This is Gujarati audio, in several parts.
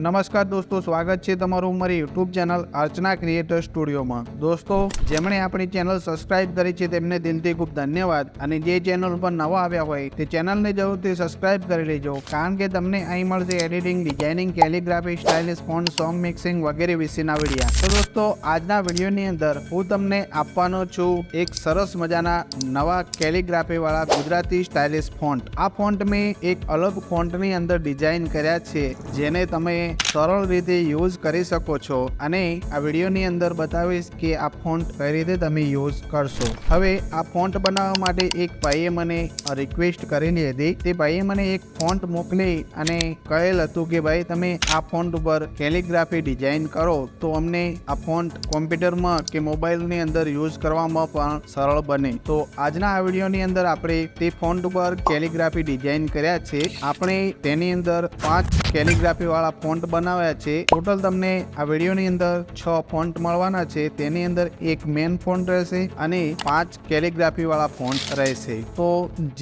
નમસ્કાર દોસ્તો, સ્વાગત છે તમારું મારી યુટ્યુબ ચેનલ અર્ચના ક્રિએટર સ્ટુડિયોમાં. દોસ્તો, જેમણે આપણી ચેનલ સબસ્ક્રાઇબ કરી છે તેમને દિલથી ખૂબ ધન્યવાદ. અને જે ચેનલ પર નવા આવ્યા હોય, તે ચેનલને જરૂરથી સબસ્ક્રાઇબ કરી લેજો. કારણ કે તમને અહીં મળશે editing, designing, calligraphy, stylish font song mixing વગેરે વિશેના વિડીયા. તો દોસ્તો, આજના વિડીયોની અંદર હું તમને આપવાનો છું એક સરસ મજાના નવા કેલિગ્રાફી વાળા ગુજરાતી સ્ટાઇલિશ ફોન્ટ. આ ફોન્ટ મેં એક અલગ ફોન્ટની અંદર ડિઝાઇન કર્યા છે, જેને તમે સરળ રીતે યુઝ કરી શકો છો અને આ વિડીયોની અંદર બતાવીશ કે આ ફોન્ટ કઈ રીતે તમે યુઝ કરશો. હવે આ ફોન્ટ બનાવવા માટે એક ભાઈએ મને રિક્વેસ્ટ કરેલી હતી. તે ભાઈએ મને એક ફોન્ટ મોકલી અને કહેલ હતું કે, ભાઈ, તમે આ ફોન્ટ ઉપર કેલિગ્રાફી ડિઝાઇન કરો. તો અમને આ ફોન્ટ કોમ્પ્યુટરમાં કે મોબાઈલની અંદર યુઝ કરવામાં પણ સરળ બને. તો આજના આ વિડીયોની અંદર આપણે તે ફોન્ટ ઉપર કેલિગ્રાફી ડિઝાઇન કર્યા છે. આપણે તેની અંદર પાંચ કેલિગ્રાફી વાળા ફોન્ટ બનાવ્યા છે. ટોટલ તમને આ વિડીયોની અંદર છ ફોન્ટ મળવાના છે. તેની અંદર એક મેન ફોન્ટ રહેશે અને પાંચ કેલિગ્રાફી વાળા ફોન્ટ રહેશે. તો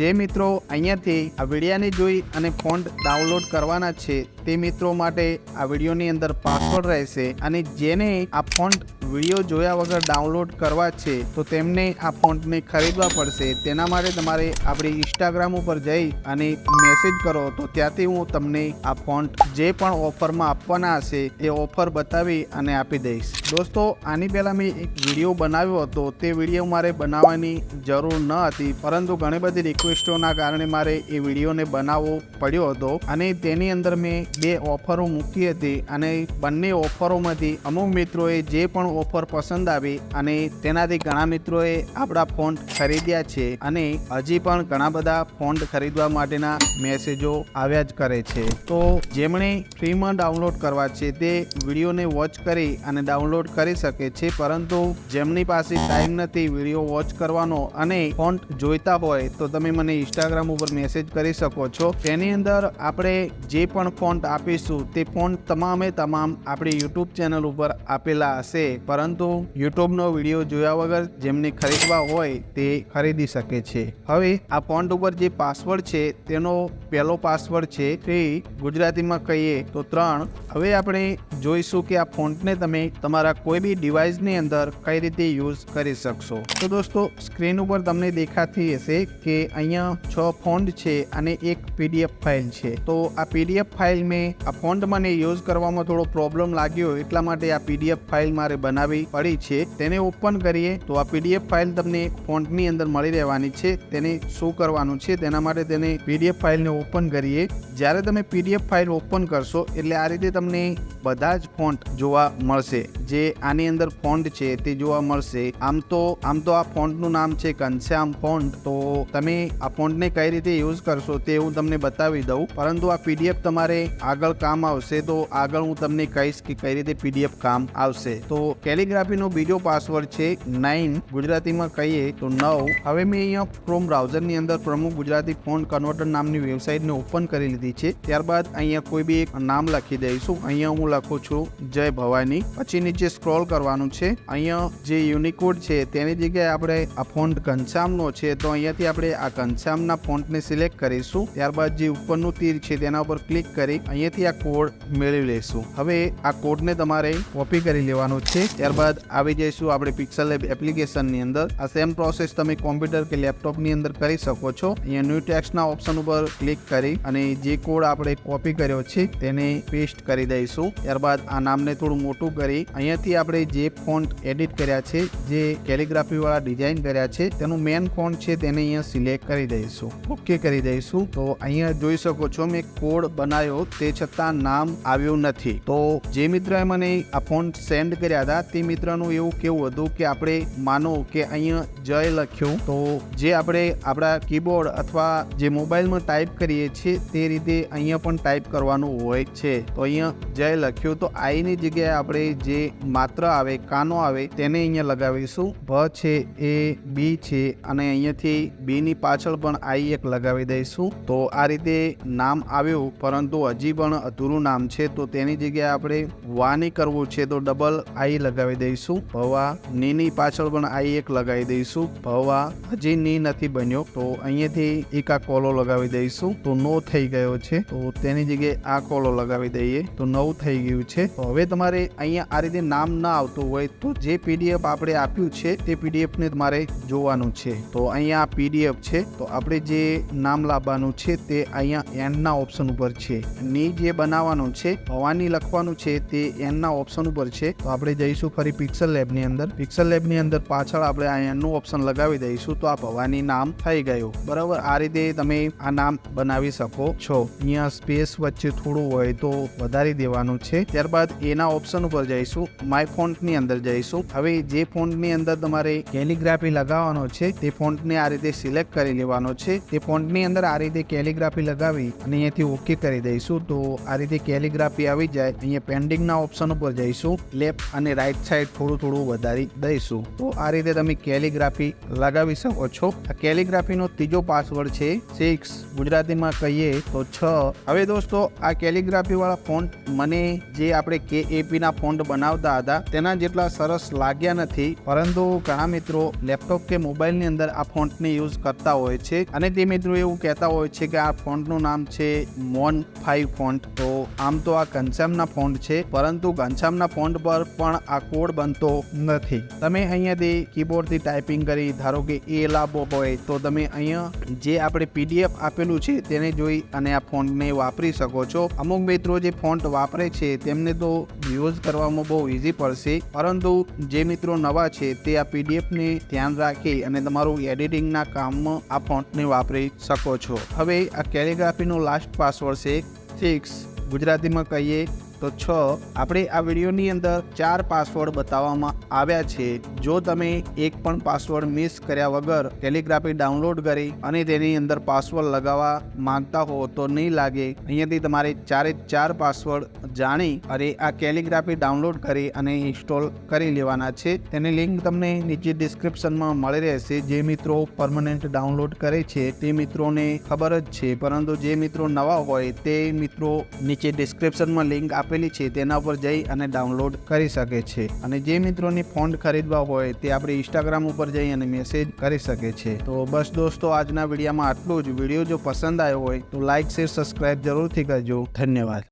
જે મિત્રો અહીંયાથી આ વિડીયાને જોઈ અને ફોન્ટ ડાઉનલોડ કરવાના છે, તે મિત્રો માટે આ વિડીયોની અંદર પાસવર્ડ રહેશે અને જેને આ ફોન્ટ વીડિયો જોયા વગર ડાઉનલોડ કરવા છે, તો તેમને આ ફોન્ટને ખરીદવા પડશે. તેના માટે તમારે આપણી ઇન્સ્ટાગ્રામ ઉપર જઈ અને મેસેજ કરો. તો ત્યાંથી હું તમને આ ફોન્ટ જે પણ ઓફરમાં આપવાના હશે, એ ઓફર બતાવી અને આપી દઈશ. દોસ્તો, આની પહેલાં મેં એક વીડિયો બનાવ્યો હતો. તે વીડિયો મારે બનાવવાની જરૂર ન હતી, પરંતુ ઘણી બધી રિક્વેસ્ટોના કારણે મારે એ વિડીયોને બનાવવો પડ્યો હતો અને તેની અંદર મેં બે ઓફરો મૂકી હતી અને બંને ઓફરોમાંથી અમુક મિત્રોએ જે પણ ઓફર પસંદ આવી અને તેનાથી ઘણા મિત્રોએ આપણા ફોન્ટ ખરીદ્યા છે અને હજી પણ ઘણા બધા ફોન્ટ ખરીદવા માટેના મેસેજો આવ્યા જ કરે છે. તો જેમણે ફ્રીમાં ડાઉનલોડ કરવા છે તે વિડીયોને વોચ કરી અને ડાઉનલોડ કરી શકે છે, પરંતુ જેમની પાસે ટાઈમ નથી, વીડિયો વોચ કરવાનો અને ફોન્ટ જોઈતા હોય, તો તમે મને ઇન્સ્ટાગ્રામ ઉપર મેસેજ કરી શકો છો. તેની અંદર આપણે જે પણ ફોન્ટ આપીશું, તે ફોન્ટ તમામે તમામ આપણી યુટ્યુબ ચેનલ ઉપર આપેલા હશે. પરંતુ યુટ્યુબનો વીડિયો જોયા વગર જેમને ખરીદવા હોય, તે ખરીદી શકે છે. હવે આ ફોન્ટ ઉપર જે પાસવર્ડ છે, તેનો પહેલો પાસવર્ડ છે, તે ગુજરાતીમાં કહીએ તો ત્રણ. હવે આપણે જોઈશું કે આ ફોન્ટને તમે તમારા કોઈ બી ડિવાઇસની અંદર કઈ રીતે યુઝ કરી શકશો. તો દોસ્તો, સ્ક્રીન ઉપર તમને દેખાતી હશે કે અહીંયા છ ફોન્ટ છે અને એક પીડીએફ ફાઇલ છે. તો આ પીડીએફ ફાઇલ મેં આ ફોન્ટ મને યુઝ કરવામાં થોડો પ્રોબ્લેમ લાગ્યો એટલા માટે આ પીડીએફ ફાઇલ મારે બનાવી પડી છે. તેને ઓપન કરીએ તો આ પીડીએફ ફાઇલ તમને ફોન્ટની અંદર મળી રહેવાની છે. તેને શું કરવાનું છે. તેના માટે તેને પીડીએફ ફાઇલને ઓપન કરીએ. જ્યારે તમે પીડીએફ ફાઇલ ઓપન કરશો, એટલે આ રીતે તમને બધા જ ફોન્ટ જોવા મળશે. જે આની અંદર ફોન્ટ છે તે જોવા મળશે. આમ તો આમ તો આ ફોન્ટનું નામ છે ઘનશ્યામ ફોન્ટ. તો તમે આ ફોન્ટને કઈ રીતે યુઝ કરશો તે હું તમને બતાવી દઉં. પરંતુ આ પીડીએફ તમારે આગળ કામ આવશે, તો આગળ હું તમને કહીશ કે કઈ રીતે પીડીએફ કામ આવશે. તો કેલિગ્રાફીનો બીજો પાસવર્ડ છે નાઇન, ગુજરાતીમાં કહીએ તો નવ. હવે મેં અહીંયા ક્રોમ બ્રાઉઝરની અંદર પ્રમુખ ગુજરાતી ફોન્ટ કન્વર્ટર નામની વેબસાઇટને ઓપન કરી લીધી છે. ત્યારબાદ અહીંયા કોઈ બી એક નામ લખી દઈશું. અહીંયા હું લખું છું, જય ભવાની. પછી નીચે સ્ક્રોલ કરવાનું છે. અહીંયા જે યુનિકોડ છે, તેની જગ્યાએ આપણે આ ફોન્ટ ઘનશ્યામનો છે, તો અહીંયાથી આપણે આ ઘનશ્યામના ફોન્ટને સિલેક્ટ કરીશું. ત્યારબાદ જે ઉપરનું તીર છે, તેના ઉપર ક્લિક કરી અહીંયાથી આ કોડ મેળવી લઈશું. હવે આ કોડને તમારે કોપી કરી લેવાનો છે. ત્યારબાદ આવી જઈશું આપણે પિક્સલ લેબ એપ્લિકેશનની અંદર. આ સેમ પ્રોસેસ તમે કોમ્પ્યુટર કે લેપટોપની અંદર કરી શકો છો. અહીંયા ન્યૂ ટેક્સના ઓપ્શન ઉપર ક્લિક કરી અને જે કોડ આપણે કોપી કર્યો છે, તેને પેસ્ટ કરી દઈશું. ત્યારબાદ આ નામને થોડું મોટું કરી, અહીંયાથી આપણે જે ફોન્ટ એડિટ કર્યા છે, જે કેલિગ્રાફી વાળા ડિઝાઇન કર્યા છે, તેનું મેન ફોન્ટ છે તેને અહીંયા સિલેક્ટ કરી દઈશું. ઓકે કરી દઈશું. તો અહીંયા જોઈ શકો છો મેં કોડ બનાવ્યો, તે છતાં નામ આવ્યું નથી. તો જે મિત્રએ મને આ ફોન્ટ સેન્ડ કર્યા હતા, તે મિત્રનું એવું કેવું હતું કે આપણે માનો કે અહીંયા જય લખ્યું. તો જે આપણે આપણા કીબોર્ડ અથવા જે મોબાઈલમાં ટાઈપ કરીએ છીએ, તે રીતે અહીંયા પણ ટાઈપ કરવાનું હોય છે. તો અહીંયા જય લખ્યું તો આઈની જગ્યાએ આપણે જે માત્ર આવે, કાનો આવે, તેને અહીંયા લગાવીશું. ભ છે એ, બી છે અને અહીંયાથી બી ની પાછળ પણ આઈ એક લગાવી દઈશું. તો આ રીતે નામ આવ્યું, પરંતુ હજી પણ અધૂરું નામ છે. તો તેની જગ્યાએ આપણે વાની કરવું છે તો ડબલ આઈ લગાવી દઈશું. ભવા ની ની પાછળ પણ આઈ એક લગાવી દઈશું. ભવા હજી ની નથી બન્યો. તો અહીંયાથી એક કોલો લગાવી દઈશું. તો નો થઈ ગયો. છે, તો તેની જગ્યાએ આ કોલો લગાવી દઈએ. તો નવું થઈ ગયું છે. હવે તમારે અહીંયા આ રીતે નામ ના આવતું હોય તો જે પીડીએફ આપણે આપ્યું છે, તે પીડીએફ ને તમારે જોવાનું છે. તો અહીંયા પીડીએફ છે. તો આપણે જે નામ લાવવાનું છે, તે અહીંયા એનના ઓપ્શન ઉપર છે. ની જે બનાવવાનું છે, ભવાની લખવાનું છે, તે એનના ઓપ્શન ઉપર છે. તો આપણે જઈશું ફરી પિક્સલ લેબની અંદર. પિક્સલ લેબની અંદર પાછળ આપણે આ એનનું ઓપ્શન લગાવી દઈશું. તો આ ભવાની નામ થઈ ગયું. બરાબર? આ રીતે તમે આ નામ બનાવી શકો છો. અહીંયા સ્પેસ વચ્ચે થોડું હોય તો વધારી દેવાનું છે. ત્યારબાદ એના ઓપ્શન ઉપર જઈશું. માય ફોન્ટની અંદર જઈશું. હવે જે ફોન્ટની અંદર તમારે કેલિગ્રાફી લગાવવાનો છે, તે ફોન્ટ ને આ રીતે સિલેક્ટ કરી લેવાનો છે. તે ફોન્ટની અંદર આ રીતે કેલિગ્રાફી લગાવી અને અહીંયાથી ઓકે કરી દઈશું. તો આ રીતે કેલિગ્રાફી આવી જાય. અહીંયા પેન્ડિંગ ના ઓપ્શન ઉપર જઈશું. લેફ્ટ અને રાઈટ સાઈડ થોડું થોડું વધારી દઈશું. તો આ રીતે તમે કેલિગ્રાફી લગાવી શકો છો. આ કેલિગ્રાફીનો ત્રીજો પાસવર્ડ છે. સિક્સ ગુજરાતીમાં કહીએ તો છ. હવે દોસ્તો, આ કેલિગ્રાફી વાળા ફોન્ટ મને જે આપણે કે એપી ના ફોન્ટ બનાવતા હતા, તેના જેટલા સરસ લાગ્યા નથી. પરંતુ ઘણા મિત્રો લેપટોપ કે મોબાઈલની અંદર આ ફોન્ટને યુઝ કરતા હોય છે. અને તે મિત્રો એવું કહેતા હોય છે કે આ ફોન્ટનું નામ છે મોન ફાઈવ ફોન્ટ. તો આમ તો આ ઘનશ્યામના ફોન્ટ છે, પરંતુ ઘનશ્યામના ફોન્ટ પર પણ આ કોડ બનતો નથી. તમે અહીંયાથી કીબોર્ડથી ટાઈપિંગ કરી, ધારો કે એ લાભો હોય, તો તમે અહીંયા જે આપણે પીડીએફ આપેલું છે, તેને જોઈ અને આ ફોન્ટને વાપરી શકો છો. અમુક મિત્રો જે ફોન્ટ વાપરે છે, તેમને તો યુઝ કરવામાં બહુ ઇઝી પડશે. પરંતુ જે મિત્રો નવા છે, તે આ પીડીએફને ધ્યાન રાખી અને તમારું એડિટિંગના કામમાં આ ફોન્ટને વાપરી શકો છો. હવે આ કેલિગ્રાફીનો લાસ્ટ પાસવર્ડ છે સિક્સ ગુજરાતીમાં કહીએ તો છ, આપણે આ વિડીયોની અંદર ચાર પાસવર્ડ બતાવવામાં આવ્યા છે. જો તમે એક પણ પાસવર્ડ મિસ કર્યા વગર ટેલિગ્રાફી ડાઉનલોડ કરી અને તેની અંદર પાસવર્ડ લગાવવા માંગતા હો તો નહીં લાગે. અહીંયાથી તમારે ચારે ચાર પાસવર્ડ જાણી અને આ કેલિગ્રાફી ડાઉનલોડ કરી અને ઇન્સ્ટોલ કરી લેવાના છે. તેની લિંક તમને નીચે ડિસ્ક્રિપ્શનમાં મળી રહેશે. જે મિત્રો પરમનન્ટ ડાઉનલોડ કરે છે, તે મિત્રોને ખબર જ છે. પરંતુ જે મિત્રો નવા હોય, તે મિત્રો નીચે ડિસ્ક્રિપ્શનમાં લિંક આપેલી છે તેના પર જઈ અને ડાઉનલોડ કરી શકે છે. અને જે મિત્રોની ફોન્ટ ખરીદવા હોય તે આપણે ઇન્સ્ટાગ્રામ ઉપર જઈ અને મેસેજ કરી શકે છે. તો બસ દોસ્તો, આજના વિડીયોમાં આટલું જ. વીડિયો જો પસંદ આવ્યો હોય તો લાઇક શેર સબસ્ક્રાઇબ જરૂરથી કરજો. ધન્યવાદ.